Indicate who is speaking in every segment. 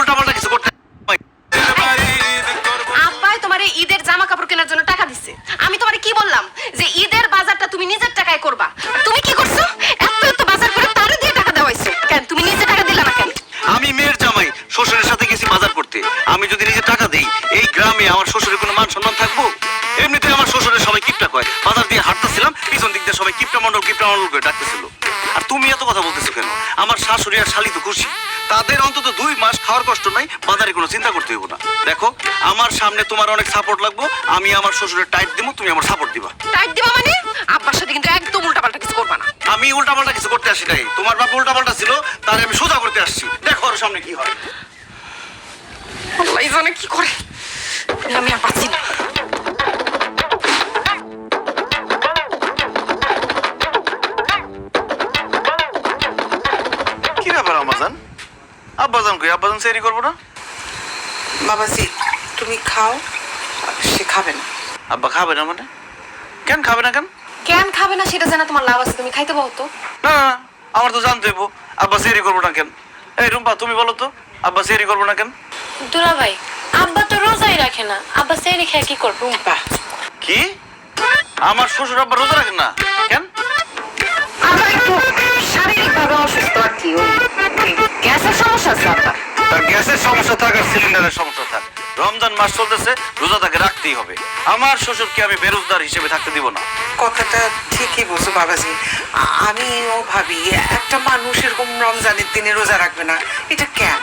Speaker 1: উল্টাপাল্টা কিছু করতে
Speaker 2: আব্বাই তোমার ঈদের জামা কাপড় কেনার জন্য টাকা দিছে। আমি তোমারে কি বললাম? যে ঈদের বাজারটা তুমি নিজের টাকায় করবা। তুমি কি করছ? এত এত বাজার করে তারে দিয়ে টাকা দেওয়াইছো কেন? তুমি নিজে টাকা দিলা না কেন?
Speaker 1: আমি মেয়ের জামাই শ্বশুরের সাথে গেছি বাজার করতে। আমি যদি নিজে টাকা দেই এই গ্রামে আমার শ্বশুরের কোনো মান সম্মান থাকব? এমনিতে আমার শ্বশুরের সবাই কিপটা কয়। বাজার দিয়ে হাঁটতেছিলাম পিছন দিক দিয়ে সবাই কিপটা মন্ডল কিপটা মন্ডল করে ডাকতেছিল। তুমি এত কথা বলতেছো কেন? আমার শাশুড়ি আর শালি তো খুশি। তাদের অন্তত দুই মাস খাওয়ার কষ্ট নাই বাজারে কোনো চিন্তা করতে হইব না। দেখো আমার সামনে তোমার অনেক সাপোর্ট লাগবো আমি আমার শ্বশুরের টাইট দিব তুমি আমার সাপোর্ট দিবা।
Speaker 2: টাইট দিবা মানে? আব্বার সাথে কিন্তু একদম উল্টাপাল্টা কিছু করবা না।
Speaker 1: আমি উল্টাপাল্টা কিছু করতে আসি নাই। তোমার বাপ উল্টাপাল্টা ছিল তাহলে আমি সোজা করতে আসছি। দেখো ওর সামনে কি হয়।
Speaker 2: আল্লাহ জানে কি করে? আমি আর পাচ্ছি না।
Speaker 1: আব্বাজান কই? আব্বাজান সেরি করব না?
Speaker 3: বাবাজি তুমি খাও সে খাবে না।
Speaker 1: আব্বা খাবে না মানে? কেন খাবে না কেন?
Speaker 2: কেন খাবে না সেটা জানা তোমার লাভ আছে তুমি খাইতে পাও তো।
Speaker 1: না আমার তো জানতে হইব আব্বা সেরি করব না কেন? এই রুম্পা তুমি বলো তো আব্বা সেরি করব না কেন?
Speaker 4: দুলা ভাই আব্বা তো রোজাই রাখে না আব্বা সেই রেখে কি করব?
Speaker 3: বাহ
Speaker 1: কি? আমার শ্বশুর আব্বা রোজা রাখেন না? কেন?
Speaker 2: আবার একটু শারীরিকভাবে অসুস্থ আর কি গ্যাসের সমস্যা আছে
Speaker 1: তার গ্যাসের সমস্যা থাক আর সিলিন্ডারের সমস্যা থাক। রমজান মাস চলতেছে রোজা তাকে রাখতেই হবে। আমার শ্বশুরকে আমি বেরোজগার হিসেবে থাকতে দিব না।
Speaker 3: কথাটা ঠিকই বলছো বাবাজি। আমিও ভাবি একটা মানুষ এরকম রমজানের দিনে রোজা রাখবে না এটা কেন?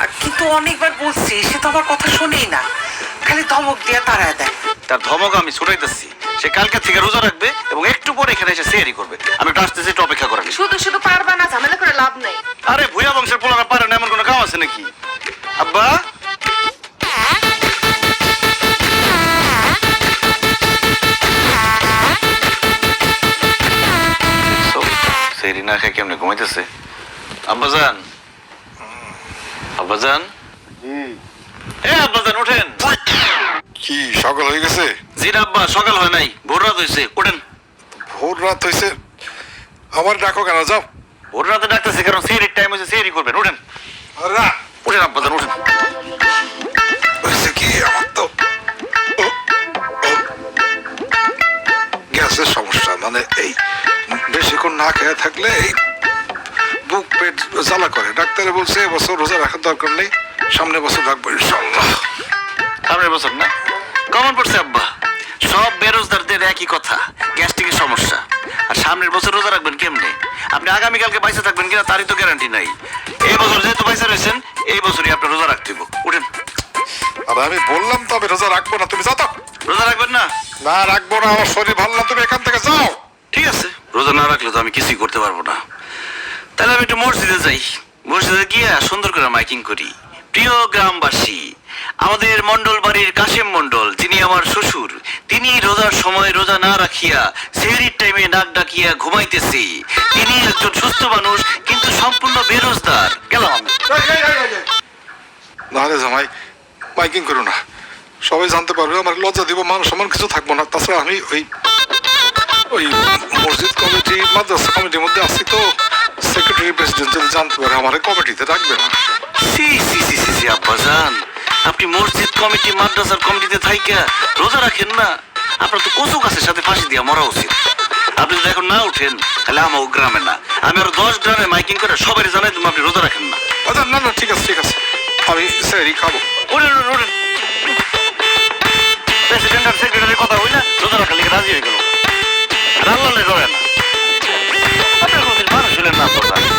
Speaker 3: আর কিন্তু অনেকবার বলছি সে তো আমার কথা শোনেই না। খালি ধমক দিয়ে তাড়ায় দেয়।
Speaker 1: তার ধমক আমি ছুটাইতেছি সে কালকে থেকে রোজা রাখবে এবং একটু পরে এখানে এসে সেয়ারি করবে। আমি একটু আসতেছি একটু অপেক্ষা করেন।
Speaker 2: শুধু শুধু পারবা না ঝামেলা করে লাভ নাই।
Speaker 1: আরে ভুয়া বংশের পোলারা পারে না এমন কোনো কাম আছে নাকি? আব্বা? সেরি না খেয়ে কেমনে ঘুমাইতেছে? আব্বাজান? আব্বাজান? এ আব্বাজান ওঠেন
Speaker 5: কি সকাল হয়ে গেছে?
Speaker 1: জি না আব্বা সকাল হয় নাই। ভোর রাত হয়েছে ওঠেন
Speaker 5: ভোর রাত হয়েছে আমার ডাকো কেন যাও।
Speaker 1: ভোর রাতে ডাকতেছে কারণ সেরির টাইম হয়েছে সেরি করবেন ওঠেন
Speaker 5: রা
Speaker 1: ওঠেন আব্বাজান ওঠেন
Speaker 5: হয়েছে কি আমার তো? গ্যাসের সমস্যা মানে এই বেশিক্ষণ না খেয়ে থাকলে এই বুক পেট জ্বালা করে। ডাক্তারে বলছে এবছর রোজা রাখার দরকার নেই। সামনে বছর ইনশাল্লাহ
Speaker 1: সামনের বছর না? কমন পড়ছে আব্বা। সব বেরোজগারদের একই কথা গ্যাস্ট্রিকের সমস্যা। আর সামনের বছর রোজা রাখবেন কেমনে? আপনি আগামীকালকে পয়সা থাকবেন কিনা তারই তো গ্যারান্টি নাই। এই বছর যেহেতু পয়সা রয়েছেন এই বছরই আপনার রোজা রাখতে হইব। উঠেন।
Speaker 5: আর আমি বললাম তো আমি রোজা রাখব না তুমি যাও তো।
Speaker 1: রোজা রাখবেন না?
Speaker 5: না রাখব না আমার শরীর ভালো না তুমি এখান থেকে যাও।
Speaker 1: ঠিক আছে। রোজা না রাখলে তো আমি কিছুই করতে পারব না। তাহলে আমি একটু মসজিদে যাই। মসজিদে গিয়ে সুন্দর করে মাইকিং করি। প্রিয় গ্রামবাসী, আমাদের মন্ডল বাড়ির কাশেম মন্ডল যিনি আমার শ্বশুর, তিনি রোজার সময় রোজা না রাখিয়া সেহরির টাইমে নাক ডাকিয়া ঘুমাইতেছি। তিনি একজন সুস্থ মানুষ, কিন্তু সম্পূর্ণ বেরোজগার। গেলাম। আমি
Speaker 5: নাহলে জামাই, মাইকিং করো না। সবাই জানতে পারবে, আমার লজ্জা দিব, মান সম্মান কিছু থাকব না। তাছাড়া আমি ওই ওই মসজিদ কমিটি, মাদ্রাসা কমিটির মধ্যে আছি তো। সেক্রেটারি প্রেসিডেন্ট যদি জানতে পারে আমার কমিটিতে রাখবে না।
Speaker 1: সি সি সি সি সি আব্বাজান আপনি মসজিদ কমিটি মাদ্রাসার কমিটিতে থাইকা রোজা রাখেন না। আপনার তো কচু গাছের সাথে ফাঁসি দিয়া মরা উচিত। আপনি যদি এখন না উঠেন তাহলে আমার গ্রামে না। আমি আরও দশ গ্রামে মাইকিং করে সবাই জানাই তুমি আপনি রোজা রাখেন না।
Speaker 5: আচ্ছা না না ঠিক আছে ঠিক আছে। আমি স্যারই খাব।
Speaker 1: ওঠেন, ওঠেন প্রেসিডেন্ট আর সেক্রেটারির কথা হই না রোজা রাখার লিখে রাজি হয়ে গেল। রাল্লালে ধরে না। আপনার কোনদিন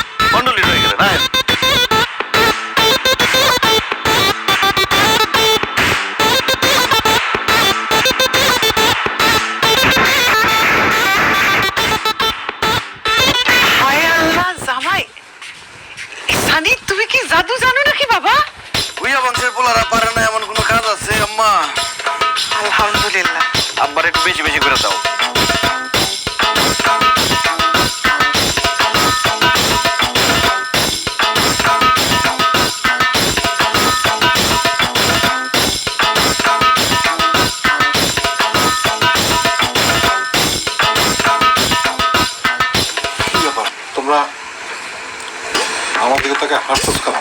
Speaker 1: কেন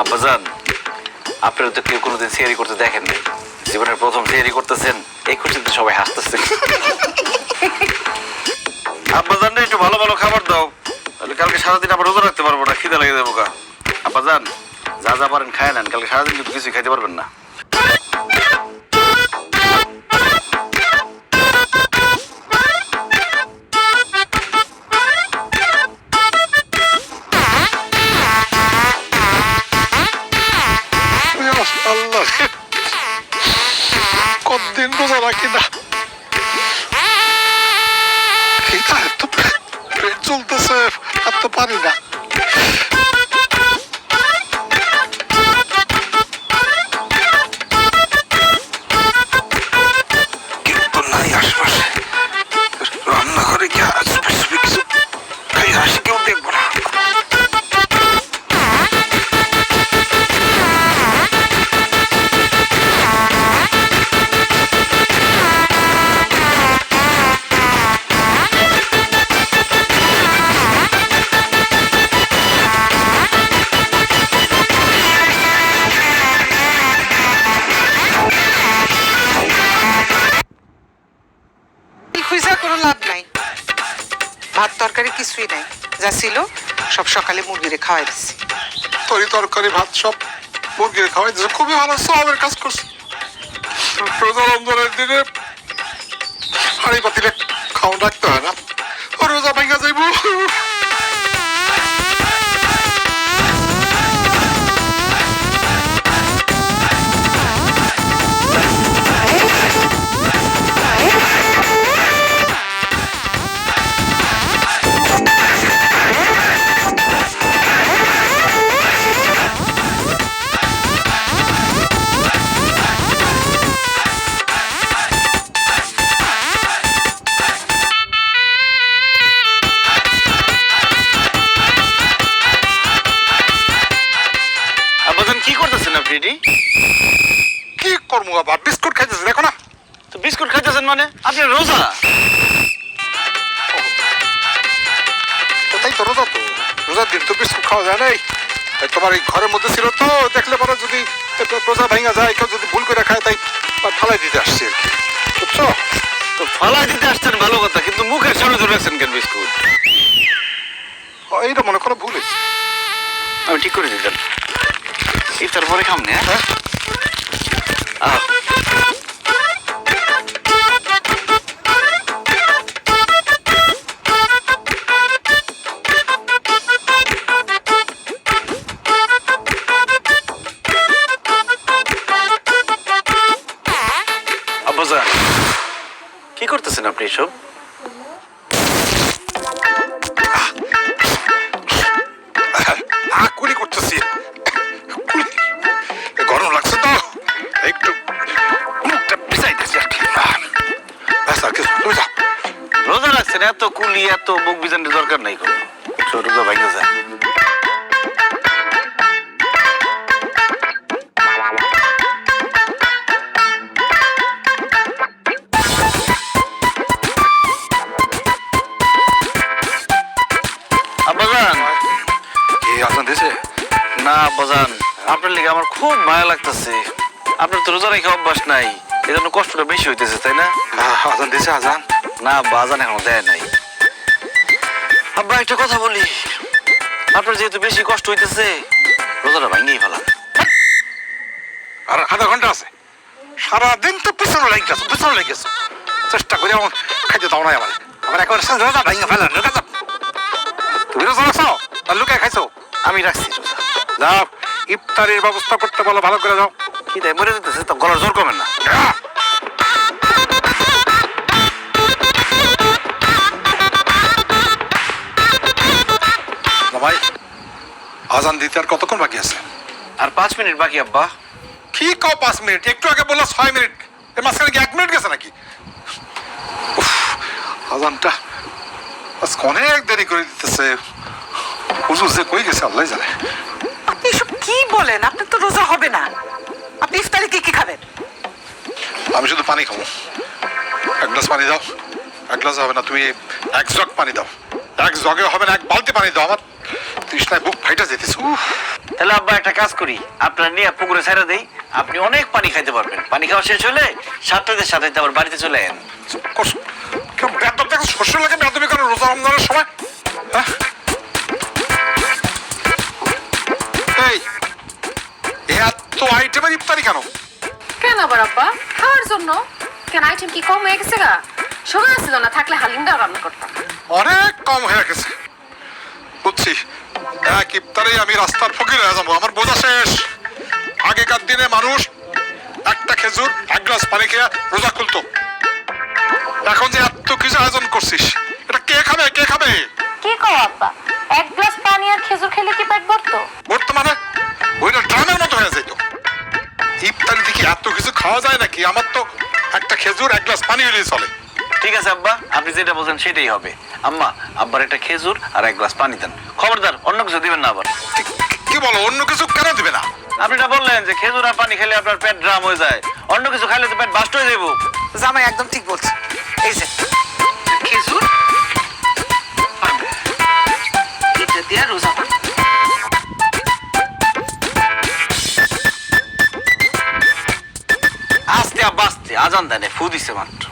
Speaker 1: আব্বাজান, আপনারা তো কেউ কোনোদিন সিয়ারি করতে দেখেন জীবনের প্রথম সিয়ারি করতেছেন, এই খুশিতে সবাই হাসতেছে। আব্বা জান একটু ভালো ভালো খাবার দাও। তাহলে কালকে সারাদিন আবার রোজা রাখতে পারব না, খিদে লেগে যাব গা। আব্বাজান, যা যা পারেন খায় নেন, কালকে সারাদিন কিন্তু কিছুই খাইতে পারবেন না।
Speaker 5: কতদিন রোজা রাখি না এটা এত পেট চলতেছে আর তো
Speaker 3: কিছুই নাই। যা ছিল সব সকালে মুরগিরে খাওয়াই দিচ্ছি
Speaker 5: তরি তরকারি, ভাত সব মুরগিরে খাওয়াই দিছে। খুবই ভালো সবের কাজ করছে। রোজা রমজানের দিনে হাড়ি পাতিলে খাওয়া রাখতে হয় না। রোজা ভাঙ্গা যাইব। তোমার এই ঘরের মধ্যে ছিল তো দেখলে পরে যদি প্রজা ভেঙা যায় কেউ যদি ভুল করে খায় তাই ফালাই দিতে আসছে আর কি। বুঝছ?
Speaker 1: তো ফালাই দিতে আসছেন ভালো কথা কিন্তু মুখের সামনে ধরে আসছেন কেন বিস্কুট?
Speaker 5: এইটা মনে করো ভুল হয়েছে।
Speaker 1: আমি ঠিক করে দিতাম। এই তারপরে খাম না হ্যাঁ? কি করতেছেন আপনি এসব?
Speaker 5: কুলি করতেছি। গরম লাগছে তো। একটু মুখটা পিছাইতেছি আর কি। আহ, ব্যাস না,
Speaker 1: রোজা এত কুলি এত বুক বিজানের দরকার নাই কোনো। রোজা ভাঙে যায়। আব্বাজান আপনার লিগে আমার খুব মায়া লাগতেছে। আপনার তো রোজা রেখে অভ্যাস নাই এজন্য কষ্টটা বেশি হইতেছে তাই না?
Speaker 5: আজান দিয়েছে আজান।
Speaker 1: না বাজান এখনও দেয় নাই। আব্বা একটা কথা বলি। আপনার যেহেতু বেশি কষ্ট হইতেছে রোজাটা ভাঙিয়ে ফেলান।
Speaker 5: আর আধা ঘণ্টা আছে। সারাদিন তো পিছনে লেগে গেছো পিছনে লেগে গেছো। চেষ্টা করে আমার খাইতে দাও নাই আমার। আমার একবার রোজা ভাঙে ফেলেন যাও তুমি রোজা রাখছো? আর লুকায় খাইছো?
Speaker 1: আমি রাখছি। রোজা
Speaker 5: যাও ইফতারির ব্যবস্থা করতে বলো ভালো করে যাও।
Speaker 1: কি তাই মরে যেতেছে তো গলার জোর কমেন না!
Speaker 5: ভাই আজান দিতে আর কতক্ষণ বাকি আছে?
Speaker 1: আর পাঁচ মিনিট বাকি আব্বা।
Speaker 5: কি কও পাঁচ মিনিট? একটু আগে বলল ছয় মিনিট। এর মাঝখানে কি এক মিনিট গেছে নাকি? আজানটা আজকে অনেক দেরি করে দিতেছে। হুজুর যে কই গেছে আল্লাহ জানে।
Speaker 3: আপনি এসব কি বলেন? আপনার তো রোজা হবে না। আপনি ইফতারে কি কি খাবেন?
Speaker 5: আমি শুধু পানি খাব। এক গ্লাস পানি দাও। এক গ্লাস হবে না তুমি এক জগ পানি দাও। এক জগে হবে না এক বালতি পানি দাও আমার। তৃষ্ণায় বুক ফাইটা যেতেছে। উফ।
Speaker 6: তাহলে আব্বা একটা কাজ করি। আপনার নিয়ে পুকুরে ছেড়ে দেই। আপনি অনেক পানি খাইতে পারবেন। পানি খাওয়া শেষ হলে সাতটাতে সাথে আবার বাড়িতে চলে এন
Speaker 5: কস- কেমন বেদব দেখো শস্য লাগে বেদবি করে রোজা রমজানের সময়? হ্যাঁ? এই এত আইটেমের ইফতারি কেন?
Speaker 2: কেন আবার আব্বা? খাওয়ার জন্য? কেন আইটেম কি কম হয়ে গেছে গা? সময় ছিল না থাকলে হালিমটাও রান্না করতাম।
Speaker 5: অনেক কম হয়ে গেছে। বুঝছি। এক ইফতারে আমি রাস্তার ফকির হয়ে যাব আমার বোঝা শেষ। আগেকার দিনে মানুষ একটা খেজুর এক গ্লাস পানি খেয়ে রোজা খুলতো। এখন যে এত কিছু আয়োজন করছিস এটা কে খাবে কে খাবে?
Speaker 4: কি কও আব্বা? এক গ্লাস পানি আর খেজুর খেলে কি পেট ভরতো?
Speaker 5: বর্তমানে ওইটা ড্রামের মতো হয়ে যেত ইফতারি দেখি এত কিছু খাওয়া যায় নাকি? আমার তো একটা খেজুর এক গ্লাস পানি হলেই চলে।
Speaker 6: ঠিক আছে আব্বা। আপনি যেটা বলছেন সেটাই হবে। আম্মা আব্বার একটা খেজুর আর এক গ্লাস পানি দেন। খবরদার অন্য কিছু দিবেন না আবার।
Speaker 5: কি- কি বলো অন্য কিছু কেন দিবে না?
Speaker 6: আপনি না বললেন যে খেজুর আর পানি খেলে আপনার পেট ড্রাম হয়ে যায় অন্য কিছু খাইলে তো পেট বাস্ট হয়ে যাব
Speaker 3: জামাই একদম ঠিক বলছে। এই যে
Speaker 6: আজান দেনে ফু দিছে মাত্র।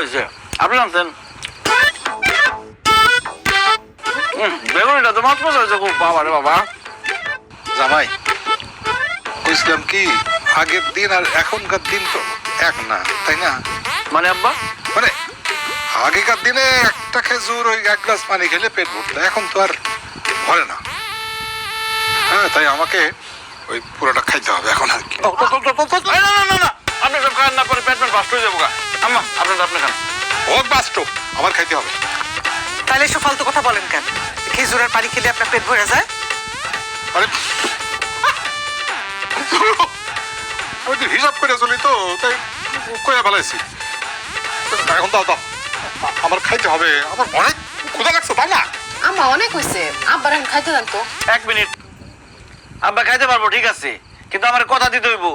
Speaker 6: হয়েছে? আপনি জানতেন বেগুনিটা তো মাছ মজা হয়েছে খুব বাবা রে বাবা।
Speaker 5: জামাই বুঝলাম কি আগের দিন আর এখনকার দিন তো এক না তাই না?
Speaker 6: মানে আব্বা?
Speaker 5: মানে আগেকার দিনে একটা খেজুর ওই এক গ্লাস পানি খেলে পেট ভরতো এখন তো আর ভরে না। হ্যাঁ তাই আমাকে ওই পুরোটা খাইতে হবে এখন আর কি।
Speaker 6: আম্মা আপনার আপনি খান
Speaker 5: হোক বাস্ট আমার খাইতে হবে।
Speaker 3: তাহলে এসব ফালতু কথা বলেন কেন? খেজুরের পানি খেলে আপনার পেট ভরে যায়?
Speaker 5: আরে ওই যে হিসাব করে চলি তো তাই কয়ে ফেলাইছি। এখন দাও দাও। আমার খাইতে হবে। আমার অনেক ক্ষুধা লাগছে দাও না?
Speaker 2: আম্মা অনেক হয়েছে আব্বার এখন খাইতে দেন তো।
Speaker 6: এক মিনিট। আব্বা খাইতে পারব ঠিক আছে। কিন্তু আমার কথা দিতে হইব।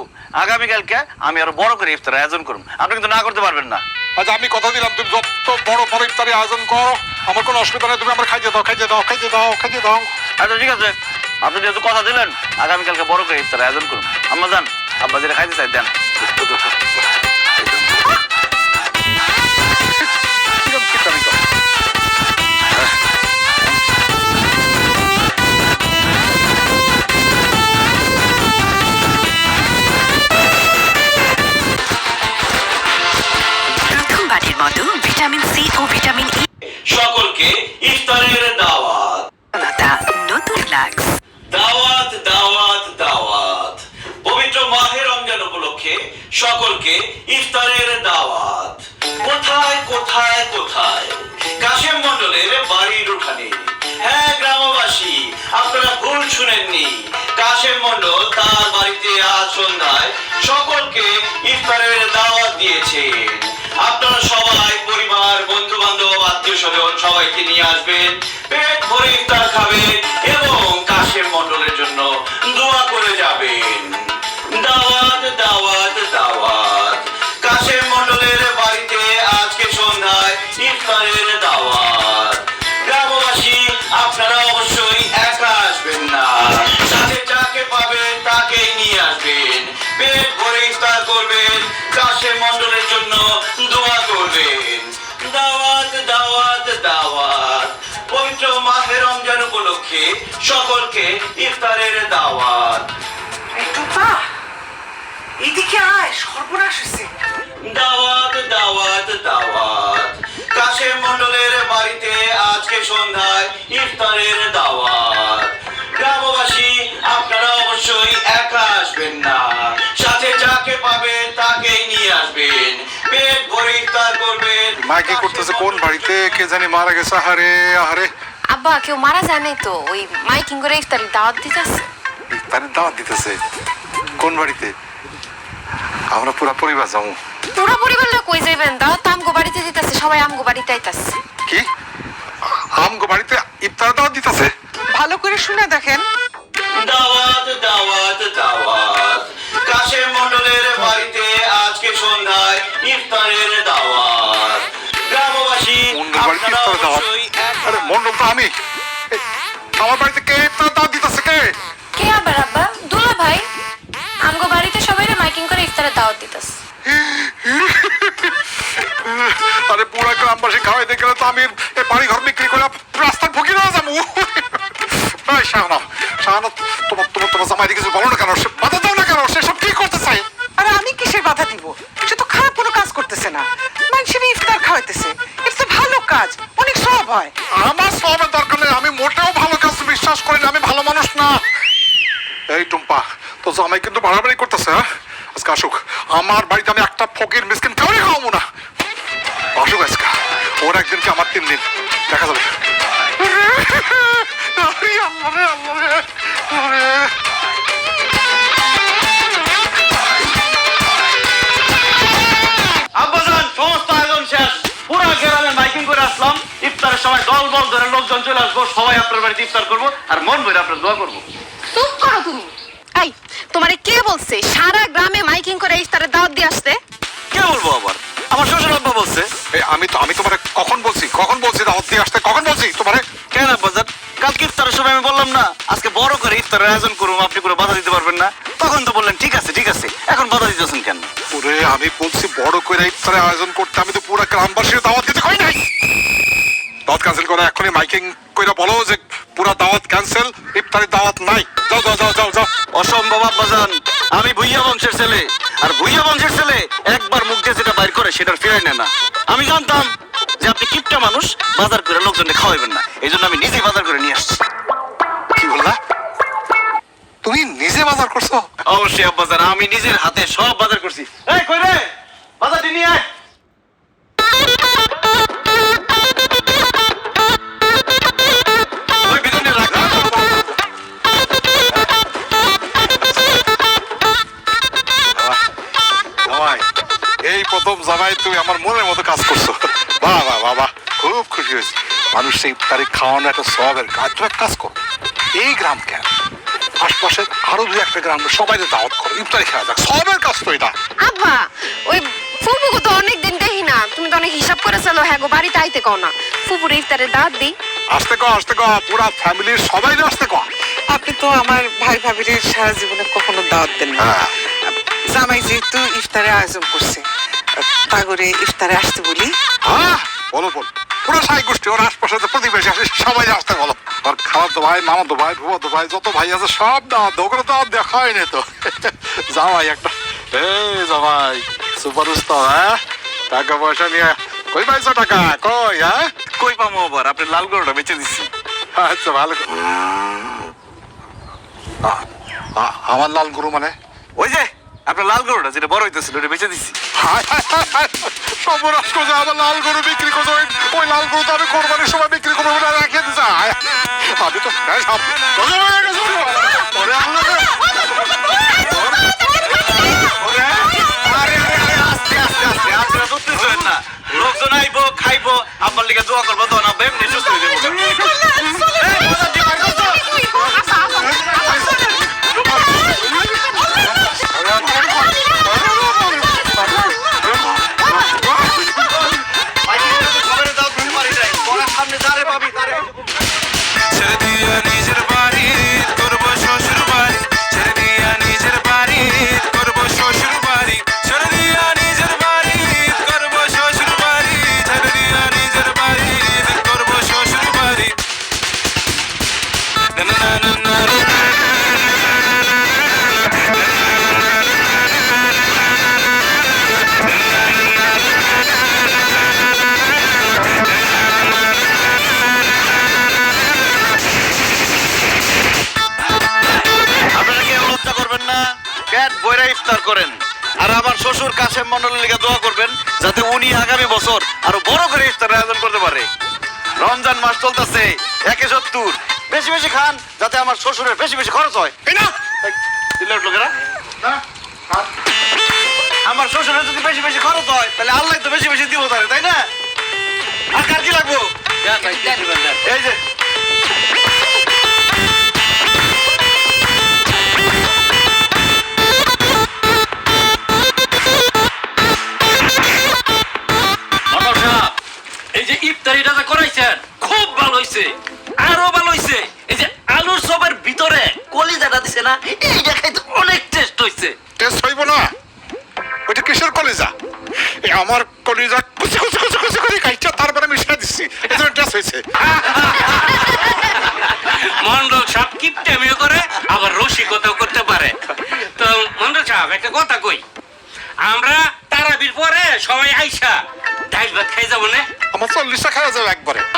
Speaker 6: আগামীকালকে আমি আরও বড় করে ইফতার আয়োজন করব আপনি কিন্তু না করতে পারবেন না।
Speaker 5: আচ্ছা আমি কথা দিলাম, তুমি যত বড় বড় ইফতারি আয়োজন করো। আমার কোনো অসুবিধা নেই, তুমি আমার খাইতে দাও খাইতে দাও খাইতে দাও খাইতে দাও।
Speaker 6: আচ্ছা ঠিক আছে। আপনি যেহেতু কথা দিলেন, আগামীকালকে বড় করে ইফতার আয়োজন করুন। আম্মা যান, আব্বা যেটা খাইতে চাই দেন।
Speaker 1: ইফতারের দাওয়াত।
Speaker 7: নতুন লাক্স
Speaker 1: দাওয়াত দাওয়াত দাওয়াত। পবিত্র মাহে রমজান উপলক্ষে সকলকে ইফতারের দাওয়াত। কোথায় কোথায় কোথায়? কাশেম মন্ডলের বাড়ির উঠানে হ্যাঁ গ্রামবাসী আপনারা ভুল শুনেননি। কাশেম মন্ডল তার বাড়িতে আজ সন্ধ্যায় সকলকে ইফতারের দাওয়াত দিয়েছেন। আপনারা সবাই পরিবার বন্ধু বান্ধব সবাইকে নিয়ে আসবেন। পেট ভরে ইফতার খাবেন এবং কাশেম মন্ডলের জন্য দোয়া করে যাবেন। দাওয়াত দাওয়াত দাওয়াত। কাশেম মন্ডলের বাড়িতে আজকে সন্ধ্যায় ইফতারের দাওয়াত। গ্রামবাসী, আপনারা অবশ্যই একা আসবেন না। সাথে যাকে পাবেন তাকেই নিয়ে আসবেন। পেট ভরে ইফতার করবেন। কাশেম মন্ডলের জন্য দোয়া উপলক্ষে সকলকে ইফতারের দাওয়াত।
Speaker 3: এদিকে আয় সর্বনাশ
Speaker 1: দাওয়াত দাওয়াত দাওয়াত। মন্ডলের বাড়িতে আজকে সন্ধ্যায় ইফতারের দাওয়াত। গ্রামবাসী আপনারা অবশ্যই একা আসবেন না। সাথে যাকে পাবেন তাকেই নিয়ে আসবেন। পেট ভরে ইফতার করবেন।
Speaker 5: মাইকে করতেছে কোন বাড়িতে কে জানি মারা গেছে। আহারে আহারে।
Speaker 4: আব্বা কেউ মারা যায় নাই তো? ওই মাইকিং করে ইফতারি দাওয়াত দিতেছে।
Speaker 5: তার দাওয়াত দিতেছে? কোন বাড়িতে? আমরা পুরা পরিবার যাব।
Speaker 4: পুরো পরিবার লোক কই যাইবেন? দাওয়াত তো আমগো বাড়িতে দিতেছে সবাই আমগো বাড়িতে আইতাছে।
Speaker 5: কি? আমগো বাড়িতে ইফতার দাওয়াত দিতেছে?
Speaker 3: ভালো করে শুনে দেখেন।
Speaker 6: দাওয়াত দাওয়াত দাওয়াত। কাশেম মন্ডলের বাড়িতে আজকে সন্ধ্যায় ইফতারের দাওয়াত।
Speaker 5: আরে মন্ডল তো আমি। আমার বাড়িতে কে ইফতার দাওয়াত দিতেছে কে?
Speaker 4: কে আবার আব্বা? দুলা ভাই? আমগো বাড়িতে সবাই মাইকিং করে ইফতারের দাওয়াত দিতেছে।
Speaker 5: আরে পুরা গ্রামবাসী খাওয়াই দেখে তো আমি এই বাড়ি ঘর বিক্রি করে রাস্তায় ভুগি না যাব। শাহানা শাহানা তোমার তোমার তোমার জামাই কিছু বলো না কেন? সে বাধা দাও না কেন সে জামাই কিন্তু বাড়াবাড়ি করতেছে হ্যাঁ? আজকে আসুক। আমার বাড়িতে আমি একটা ফকির মিসকিন কাউরে খাওয়াবো না। আসুক আজকে। ওর একদিন কি আমার তিন দিন? দেখা যাবে। আরে আল্লাহ রে, আল্লাহ
Speaker 6: আব্বাজান সমস্ত আয়োজন শেষ। পুরা মাইকিং করে আসলাম। ইফতারের সময় দল বল ধরে লোকজন চলে আসব। সবাই আপনার বাড়িতে ইফতার করব। আর মন ভরে আপনার দোয়া করব।
Speaker 2: চুপ করো তুমি। এই তোমারে কে বলছে? সারা গ্রামে মাইকিং করে ইফতারের দাওয়াত দিয়ে আসতে।
Speaker 1: কে বলব আবার? আমার শ্বশুর আব্বা বলছে।
Speaker 5: এই আমি তো আমি তোমারে কখন বলছি? কখন বলছি দাওয়াত দিয়ে আসতে? কখন বলছি তোমারে?
Speaker 1: কেন আব্বাজান কালকে ইফতারের সময় আমি বললাম না আজকে বড় করে ইফতারের আয়োজন করুন আপনি করে বাধা দিতে পারবেন না। তখন তো বললেন ঠিক আছে ঠিক আছে এখন বাধা দিতেছেন কেন?
Speaker 5: ওরে আমি বলছি বড় করে ইফতারের আয়োজন করতে আমি তো পুরো গ্রামবাসীর দাওয়াত দিতে কই নাই। দাওয়াত ক্যান্সেল করে এখনই মাইকিং কইরা বলো যে পুরো দাওয়াত ক্যান্সেল ইফতারের দাওয়াত নাই। যাও যাও যাও যাও যাও।
Speaker 1: অসম্ভব আব্বাজান আমি ভুইয়া বংশের ছেলে। আর ভুইয়া বংশের ছেলে একবার মুখ দিয়ে যেটা বাইর করে সেটা ফিরাই নেয় না। আমি জানতাম যে আপনি কিপটা মানুষ বাজার করে লোকজনকে খাওয়াইবেন না। এই জন্য আমি নিজেই বাজার করে নিয়ে আসছি।
Speaker 5: কি বললা? তুমি নিজে বাজার করছ?
Speaker 1: অবশ্যই আব্বাজান আমি নিজের হাতে সব বাজার করছি। এই কই রে? বাজারটি নিয়ে আয়।
Speaker 5: জামাই তুমি আমার মনের মতো কাজ করছ। বাহ বাহ বাহ বাহ। খুব খুশি হয়েছি। মানুষ সেই তারিখ খাওয়ানো একটা সবের কাজ তুমি এক কাজ করো এই গ্রাম কেন? আশপাশে আরও দু একটা গ্রাম সবাই দাওয়াত করো। ইফতারি খাওয়া যাক। সবের কাজ তো এটা।
Speaker 2: আব্বা ওই ফুপুকে তো অনেক দিন দেখি না। তুমি তো অনেক হিসাব করে চলো হ্যাঁ গো বাড়িতে আইতে কও না। ফুপুর ইফতারের দাওয়াত দিই।
Speaker 5: আসতে কো আসতে কো পুরা ফ্যামিলির সবাই আসতে কো
Speaker 3: আপনি তো আমার ভাই ভাবির সারা জীবনে কখনো দাওয়াত দেন না।
Speaker 5: হ্যাঁ।
Speaker 3: জামাই যেহেতু ইফতারের আয়োজন করছে। তা করে ইফতারে আসতে বলি।
Speaker 5: হ্যাঁ বলো বল। পুরো সাই গোষ্ঠী ওর আশপাশে যে প্রতিবেশী আছে সবাই আসতে বলো। ওর খালার তো ভাই মামা তো ভাই ভুয়া তো ভাই যত ভাই আছে সব দাওয়াত দাও ওগুলো দাওয়াত দেখা হয়নি তো। জামাই একটা। এই জামাই সুপার উস্তাদ হ্যাঁ? টাকা পয়সা নিয়ে কই পাইছো টাকা? কই হ্যাঁ?
Speaker 1: কই পামো আবার? আপনি লাল গরুটা বেচে দিচ্ছি
Speaker 5: আচ্ছা ভালো করে। আ- আ- আমার লাল গরু মানে?
Speaker 1: ওই যে আপনার লাল গরুটা যেটা বড় হইতেছিল ওটা বেচে দিচ্ছি
Speaker 5: হায় হায় হায় হায়। সর্বনাশ করছে আমার লাল গরু বিক্রি করছে ওই ওই লাল গরু তো আমি কোরবানির সময় বিক্রি করব ওটা রেখে দিছে। হায়। আমি তো
Speaker 1: তো না। লোকজন আইবো খাইবো আপনার লিগে দোয়া করব তখন আপনি এমনি সুস্থ হয়ে যাব
Speaker 8: শ্বশুর
Speaker 1: মন্ডলের লিগে দোয়া করবেন যাতে উনি আগামী বছর আরও বড় করে ইফতারের আয়োজন করতে পারে। রমজান মাস চলতেছে একে সত্তর। বেশি বেশি খান যাতে আমার শ্বশুরের বেশি বেশি খরচ হয়।
Speaker 5: এই না!
Speaker 1: কেনা? আমার শ্বশুরের যদি বেশি বেশি খরচ হয় তাহলে আল্লাহ তো বেশি বেশি দিব তাহলে তাই না? আর কার কি লাগবো? এই যে।
Speaker 9: যে ইফতারিটা করাইছেন খুব ভালো হইছে আরও ভালো হইছে। এই যে আলুর সবের ভিতরে কলিজাটা দিছে না এইটা খাইতে অনেক টেস্ট হইছে।
Speaker 5: টেস্ট হইব না? ওইটা কিসের কলিজা? এই আমার কলিজা কুচি কুচি কুচি কুচি করে খাইছে তারপরে মিশিয়ে দিচ্ছি। এই জন্য টেস্ট হয়েছে
Speaker 9: মন্ডল সাহেব কিপটেমিও করে আবার রসিকতাও করতে পারে। তো মন্ডল সাহেব একটা কথা কই। আমরা তারাবির পরে সবাই আইসা ডাইল ভাত খাই যাব না?
Speaker 5: আমার চল্লিশটা খাওয়া যাবে একবারে।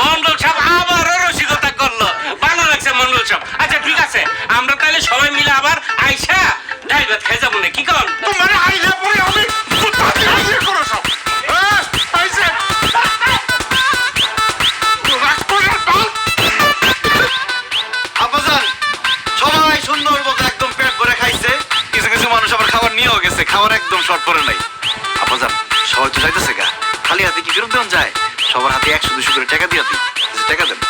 Speaker 9: মন্ডল সাহেব আবারও রসিকতা করল। ভালো লাগছে মন্ডল সাহেব। আচ্ছা ঠিক আছে। আমরা তাহলে সবাই মিলে আবার আইসা ডাইল ভাত খাই যাব না কি কন?
Speaker 5: তোমার আইলে পরে আমি করো সব। হ্যাঁ, করে
Speaker 1: সুন্দর মতো একদম পেট ভরে খাইছে। কিছু কিছু মানুষ আবার খাবার নিয়েও গেছে। খাবার একদম শর্ট পড়ে নাই। আব্বাজান সবাই তো চাইতেছে গা। খালি হাতে কি ফেরত দেওয়া যায়? সবার হাতে একশো, দুশো করে টাকা দিয়ে দিই টাকা দেন।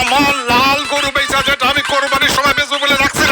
Speaker 5: আমার লাল গরু বেচা যেটা আমি কোরবানির সময় বেচে